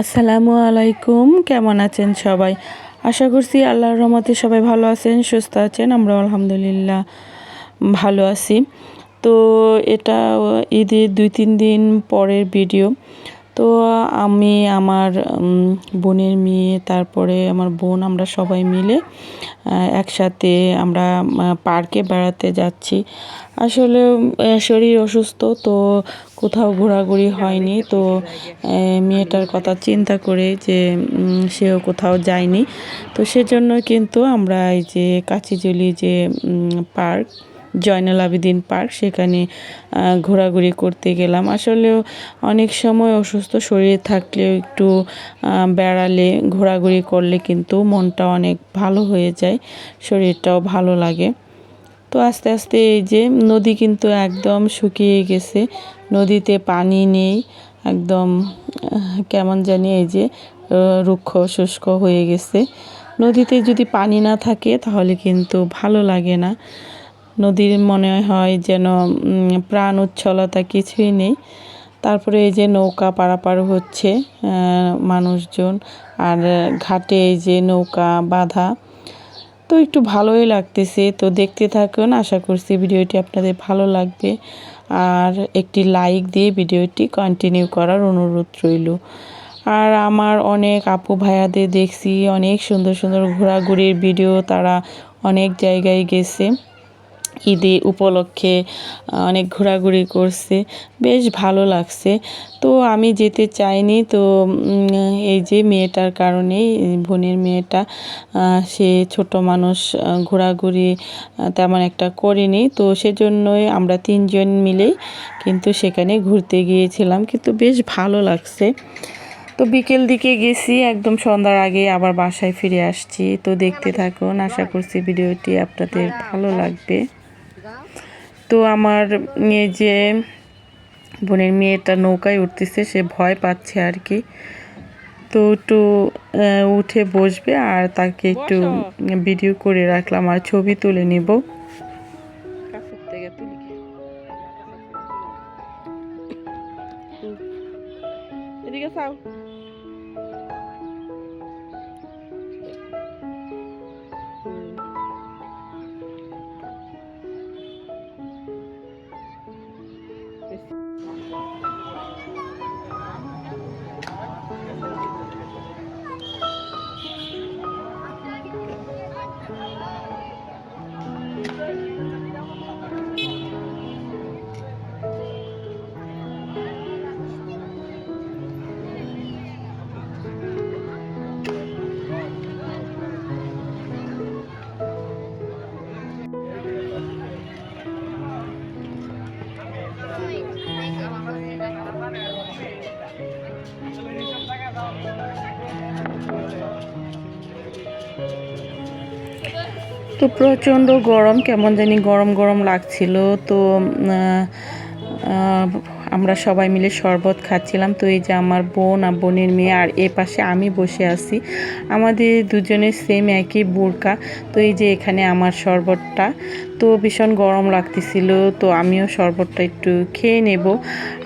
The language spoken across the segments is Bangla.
আসসালামু আলাইকুম, কেমন আছেন সবাই? আশা করছি আল্লাহর রহমতে সবাই ভালো আছেন, সুস্থ আছেন আমরা আলহামদুলিল্লাহ ভালো আছি। তো এটা ঈদের দুই তিন দিন পরের ভিডিও তো আমি আমার বোনের মেয়ে, তারপরে আমার বোন, আমরা সবাই মিলে একসাথে আমরা পার্কে বেড়াতে যাচ্ছি। আসলে শরীর অসুস্থ, তো কোথাও ঘোরাঘুরি হয়নি। তো মেয়েটার কথা চিন্তা করে যে সেও কোথাও যায়নি। তো সেজন্য কিন্তু আমরা এই যে কাচিজলি যে পার্ক জয়নাল আবেদিন পার্ক, সেখানে ঘোরাঘুরি করতে গেলাম। আসলেও অনেক সময় অসুস্থ শরীর থাকলেও একটু বেড়ালে, ঘোরাঘুরি করলে কিন্তু মনটা অনেক ভালো হয়ে যায়, শরীরটাও ভালো লাগে। তো আস্তে আস্তে এই যে নদী কিন্তু একদম শুকিয়ে গেছে, নদীতে পানি নেই, একদম, কেমন জানি এই যে রুক্ষ শুষ্ক হয়ে গেছে। নদীতে যদি পানি না থাকে তাহলে কিন্তু ভালো লাগে না। নদীর মনে হয় যেন প্রাণ উচ্ছলতা কিছুই নেই। তারপরে এই যে নৌকা পারাপার হচ্ছে মানুষজন, আর ঘাটে এই যে নৌকা বাঁধা। তো একটু ভালোই লাগতেছে। তো দেখতে থাকুন, আশা করছি ভিডিওটি আপনাদের ভালো লাগবে। আর একটি লাইক দিয়ে ভিডিওটি কন্টিনিউ করার অনুরোধ রইল। আর আমার অনেক আপু ভাইয়াদের দেখছি, অনেক সুন্দর সুন্দর ঘোরাঘুরির ভিডিও, তারা অনেক জায়গায় গেছে। ঈদে উপলক্ষে অনেক ঘোরাঘুরি করছে। বেশ ভালো লাগছে। তো আমি যেতে চাইনি, তো এই যে মেয়েটার কারণেই, বোনের মেয়েটা সে ছোট মানুষ ঘোরাঘুরি তেমন একটা করেনি। তো সেজন্যই আমরা তিনজন মিলেই কিন্তু সেখানে ঘুরতে গিয়েছিলাম। কিন্তু বেশ ভালো লাগছে। তো বিকেল দিকে গেছি, একদম সন্ধ্যার আগে আবার বাসায় ফিরে আসছি। তো দেখতে থাকুন, আশা করছি ভিডিওটি আপনাদের ভালো লাগবে। তো আমার এই যে বোনের মেয়েটা নৌকায় উঠতেছে সে ভয় পাচ্ছে আর কি। তো একটু উঠে বসবে আর তাকে একটু ভিডিও করে রাখলাম আর ছবি তুলে নিব। এদিকে চাও। তো প্রচণ্ড গরম কেমন জানি গরম গরম লাগছিল। তো আমরা সবাই মিলে শরবত খাচ্ছিলাম। তো এই যে আমার বোন আর বোনের মেয়ে আর এ পাশে আমি বসে আছি। আমাদের দুজনের সেম একই বোরকা। তো এই যে এখানে আমার শরবতটা। তো ভীষণ গরম লাগতেছিল। তো আমিও শরবতটা একটু খেয়ে নেব।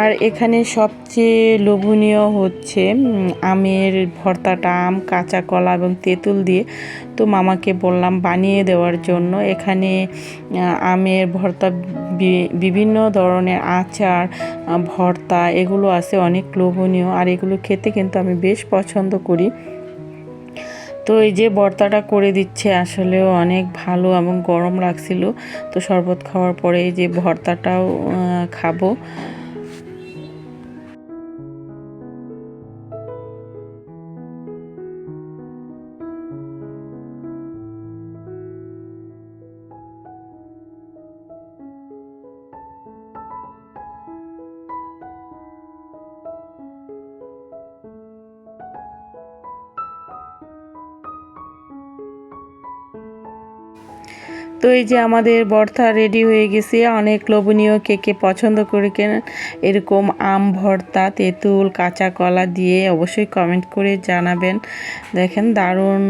আর এখানে সবচেয়ে লোভনীয় হচ্ছে আমের ভর্তাটা আম, কাঁচা কলা এবং তেঁতুল দিয়ে। তো মামাকে বললাম বানিয়ে দেওয়ার জন্য। এখানে আমের ভর্তা বিভিন্ন ধরনের আচার ভর্তা, এগুলো আছে, অনেক লোভনীয়। আর এগুলো খেতে কিন্তু আমি বেশ পছন্দ করি। তো এই যে ভর্তাটা করে দিচ্ছে, আসলেও অনেক ভালো এবং গরম লাগছিল। তো শরবত খাওয়ার পরে এই যে ভর্তাটাও খাব। তো এই যে আমাদের ভর্তা রেডি হয়ে গেছে। অনেক লোভনীয় কে কে পছন্দ করে কেন? এরকম আম, ভর্তা, তেঁতুল, কাঁচা কলা দিয়ে অবশ্যই কমেন্ট করে জানাবেন। দেখেন দারুণ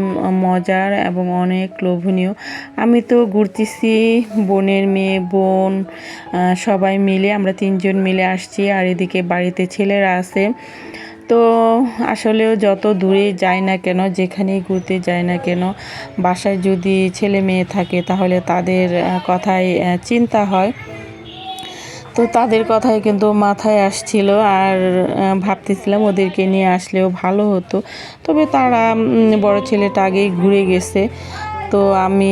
মজার এবং অনেক লোভনীয়। আমি তো ঘুরতেছি, বোনের মেয়ে, বোন সবাই মিলে, আমরা তিনজন মিলে আসছি আর এদিকে বাড়িতে ছেলেরা আছে। তো আসলেও যত দূরে যাই না কেন, যেখানেই ঘুরতে যাই না কেন, বাসায় যদি ছেলে মেয়ে থাকে তাহলে তাদের কথাই চিন্তা হয়। তো তাদের কথাই কিন্তু মাথায় আসছিল আর ভাবতেছিলাম ওদেরকে নিয়ে আসলেও ভালো হতো। তবে তারা বড় ছেলেটা আগেই ঘুরে গেছে। তো আমি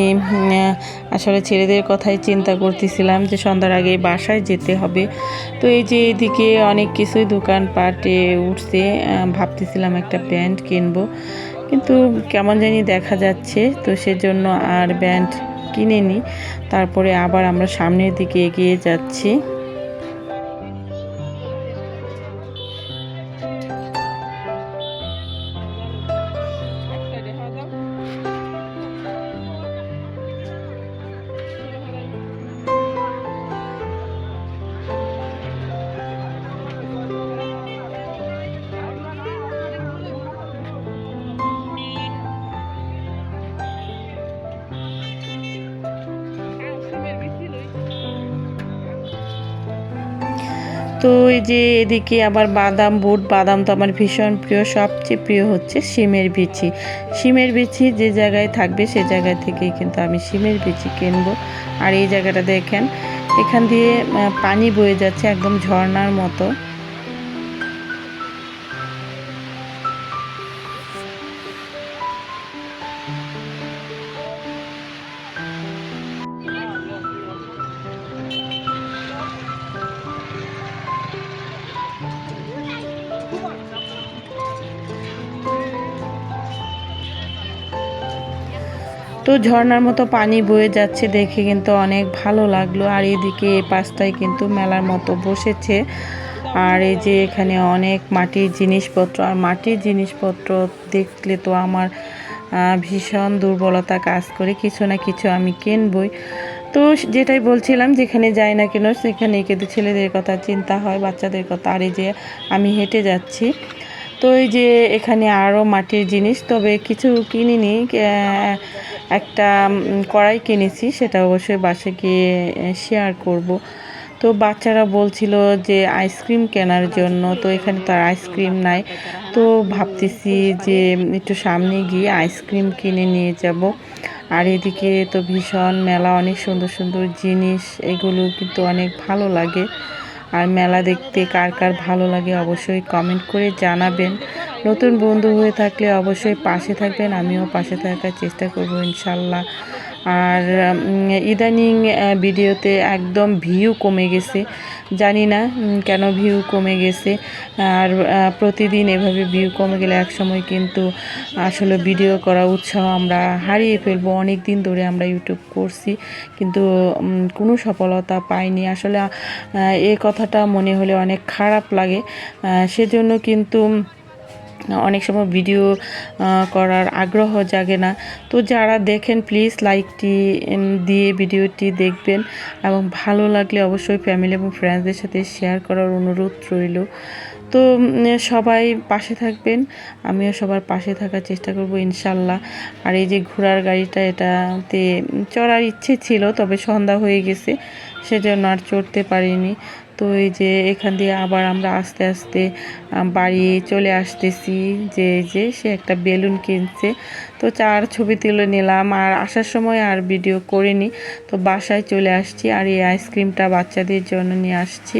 আসলে ছেলেদের কথাই চিন্তা করতেছিলাম যে সন্ধ্যার আগে বাসায় যেতে হবে। তো এই যে এদিকে অনেক কিছুই দোকানপাটে উঠছে ভাবতেছিলাম একটা প্যান্ট কিনবো। কিন্তু কেমন জানি দেখা যাচ্ছে, তো সেজন্য আর ব্যান্ড কিনে নিই তারপরে আবার আমরা সামনের দিকে এগিয়ে যাচ্ছি। তো এই যে এদিকে আবার বাদাম বুট, বাদাম তো আমার ভীষণ প্রিয়, সবচেয়ে প্রিয় হচ্ছে শিমের বিচি। শিমের বিচি যে জায়গায় থাকবে সে জায়গা থেকেই কিন্তু আমি শিমের বিচি কিনবো। আর এই জায়গাটা দেখেন, এখান দিয়ে পানি বয়ে যাচ্ছে একদম ঝর্নার মতো। তো ঝর্ণার মতো পানি বয়ে যাচ্ছে দেখে কিন্তু অনেক ভালো লাগল। আর এদিকে এই পাশটায় কিন্তু মেলার মতো বসেছে। আর এই যে এখানে অনেক মাটির জিনিসপত্র, আর মাটির জিনিসপত্র দেখলে তো আমার ভীষণ দুর্বলতা কাজ করে। কিছু না কিছু আমি কিনবই। তো যেটাই বলছিলাম, যেখানে যাই না কেন সেখানে কিন্তু ছেলেদের কথা, চিন্তা হয়, বাচ্চাদের কথা। আর এই যে আমি হেঁটে যাচ্ছি তো এই যে এখানে আরও মাটির জিনিস, তবে কিছু কিনিনি। একটা কড়াই কিনেছি, সেটা অবশ্যই বাসে গিয়ে শেয়ার করব। তো বাচ্চারা বলছিল যে আইসক্রিম কেনার জন্য, তো এখানে তার আইসক্রিম নাই। তো ভাবতেছি যে একটু সামনে গিয়ে আইসক্রিম কিনে নিয়ে যাব। আর এদিকে তো ভীষণ মেলা, অনেক সুন্দর সুন্দর জিনিস, এগুলো কিন্তু অনেক ভালো লাগে। আর মেলা দেখতে কার কার ভালো লাগে অবশ্যই কমেন্ট করে জানাবেন। নতুন বন্ধু হয়ে থাকলে অবশ্যই পাশে থাকবেন। আমিও পাশে থাকার চেষ্টা করব ইনশাল্লাহ। আর ইদানিং ভিডিওতে একদম ভিউ কমে গেছে। জানি না কেন ভিউ কমে গেছে। আর প্রতিদিন এভাবে ভিউ কমে গেলে একসময় কিন্তু আসলে ভিডিও করা উৎসাহ আমরা হারিয়ে ফেলব। অনেক দিন ধরে আমরা ইউটিউব করছি, কিন্তু কোনো সফলতা পাইনি। আসলে এই কথাটা মনে হলে অনেক খারাপ লাগে। সেজন্য কিন্তু অনেক সময় ভিডিও করার আগ্রহ জাগে না। তো যারা দেখেন প্লিজ লাইকটি দিয়ে ভিডিওটি দেখবেন এবং ভালো লাগলে অবশ্যই ফ্যামিলি এবং ফ্রেন্ডসদের সাথে শেয়ার করার অনুরোধ রইল। তো সবাই পাশে থাকবেন, আমিও সবার পাশে থাকার চেষ্টা করব ইনশাল্লাহ। আর এই যে ঘোড়ার গাড়িটা, এটাতে চড়ার ইচ্ছে ছিল, তবে সন্ধ্যা হয়ে গেছে, সেজন্য আর চড়তে পারিনি। তো এই যে এখান দিয়ে আবার আমরা আস্তে আস্তে বাড়ি চলে আসতেছি। যে যে সে একটা বেলুন কিনছে। তো চার ছবি তুলে নিলাম আর আসার সময় আর ভিডিও করিনি। তো বাসায় চলে আসছি আর এই আইসক্রিমটা বাচ্চাদের জন্য নিয়ে আসছি।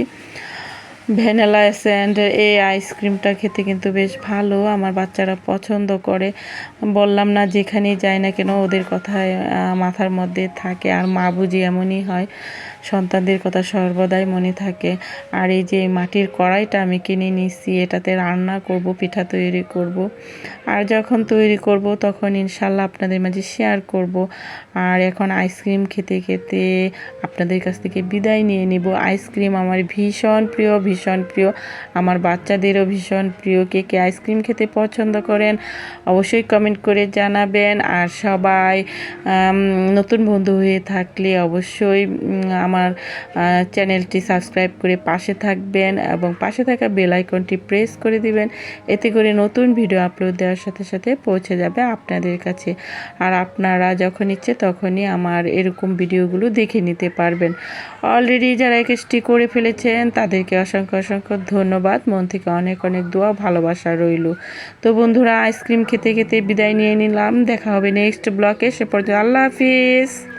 ভ্যানিলা এসেন্ডের এই আইসক্রিমটা খেতে কিন্তু বেশ ভালো, আমার বাচ্চারা পছন্দ করে। বললাম না যেখানেই যায় না কেন, ওদের কথায় মাথার মধ্যে থাকে আর মা বুঝি এমনই হয়। সন্তানদের কথা সর্বদাই মনে থাকে। আর এই যে মাটির কড়াইটা আমি কিনে নিচ্ছি, এটাতে রান্না করব, পিঠা তৈরি করব। আর যখন তৈরি করব, তখন ইনশাল্লাহ আপনাদের মাঝে শেয়ার করব। আর এখন আইসক্রিম খেতে খেতে আপনাদের কাছ থেকে বিদায় নিয়ে নিব। আইসক্রিম আমার ভীষণ প্রিয় ভীষণ প্রিয়। আমার বাচ্চাদেরও ভীষণ প্রিয়। কে কে আইসক্রিম খেতে পছন্দ করেন, অবশ্যই কমেন্ট করে জানাবেন। আর সবাই নতুন বন্ধু হয়ে থাকলে অবশ্যই আমার আমার চ্যানেলটি সাবস্ক্রাইব করে পাশে থাকবেন এবং পাশে থাকা বেল আইকনটি প্রেস করে দিবেন। এতে করে নতুন ভিডিও আপলোড দেওয়ার সাথে সাথে পৌঁছে যাবে আপনাদের কাছে। আর আপনারা যখন ইচ্ছে তখনই আমার এরকম ভিডিওগুলো দেখে নিতে পারবেন। অলরেডি যারা একেসটি করে ফেলেছেন, তাদেরকে অসংখ্য অসংখ্য ধন্যবাদ। মন থেকে অনেক অনেক দোয়া, ভালোবাসা রইল। তো বন্ধুরা আইসক্রিম খেতে খেতে বিদায় নিয়ে নিলাম। দেখা হবে নেক্সট ব্লকে সে পর্যন্ত আল্লাহ হাফিজ।